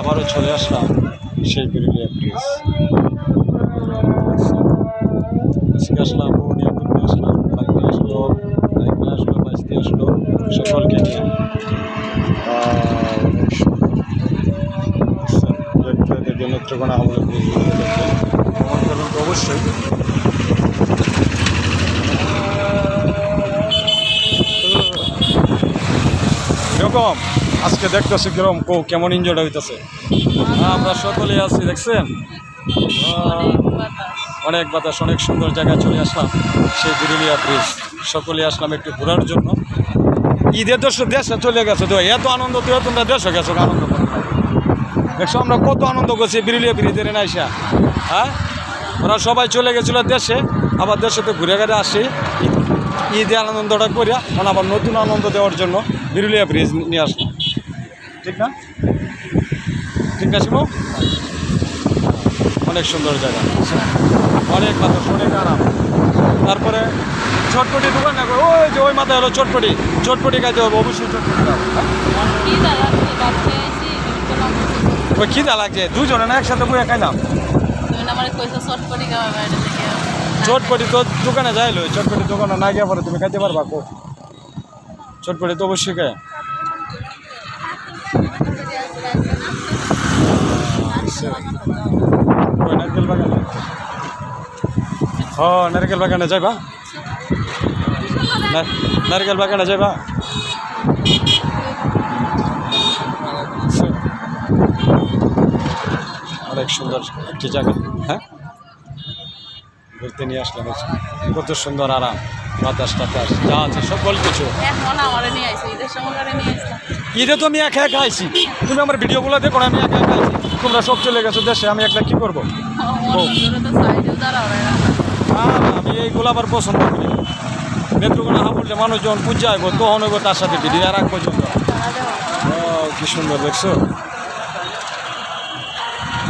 আবারও চলে আসলাম সেই বিরুলিয়া ব্রিজ আসলাম বৌনিয়া করতে আসলাম বাড়িতে আসলো আসলো বাঁচতে আসলো, সকলকে ভ্রমণ করবেন তো অবশ্যই এরকম। আজকে দেখতেছি কিরম কো কেমন এনজয়টা হইতেছে। আমরা সকলেই আছি, দেখছেন? অনেক বাতাস, অনেক সুন্দর জায়গায় চলে আসলাম, সেই বিরুলিয়া ব্রিজ সকলে আসলাম একটু ঘোরার জন্য। ঈদের দেশ দেশে চলে গেছে তো এত আনন্দ তো তোমরা দেশে গেছো আনন্দ। দেখছ, আমরা কত আনন্দ করছি বিরুলিয়া ব্রিজের নাইসা হ্যাঁ? ওরা সবাই চলে গেছিল দেশে, আবার দেশে তো ঘুরে ঘুরে আসি। ঈদ- ঈদে আনন্দটা করিয়া আবার নতুন আনন্দ দেওয়ার জন্য বিরুলিয়া ব্রিজ নিয়ে আসলাম। ঠিক না ঠিক না শিবু? অনেক সুন্দর জায়গা। অনেক বাতাস অনেক আরাম। তারপরে চটপটি দোকান না ওই যে ওই মাথায় হলো চটপটি। চটপটি খাইতে হবে, অবশ্যই চটপটি হ্যাঁ? ওই খিদা লাগছে, দুজনে না একসাথে বইয়া খাইলাম? চটপটি তো দোকানে যাইলো চটপটি দোকানে না গিয়ে পরে তুমি খাইতে পারবা কো? চটপটি তো অবশ্যই খায়। নারকেল বাগানে ও নারকেল বাগানে যাইবা না- নারকেল বাগানে যাইবা অনেক সুন্দর একটি জায়গা হ্যাঁ ঘুরতে নিয়ে আসলাম। কত সুন্দর আরাম বাতাস টাতাস যা আছে সকল কিছু। ঈদে তো আমি একা একা আইছি। তুমি আমার ভিডিওগুলো দেখো আমি একা একা আইছি। তোমরা সব চলে গেছো দেশে আমি একলা কি করব? আমি এইগুলো আবার পছন্দ করি। নেত্রকোনা হাবুলটা মানুষ যখন পূজা আইব তখন হইব তার সাথে ভিডিও। আর এক পর্যন্ত। ও, কি সুন্দর দেখছ?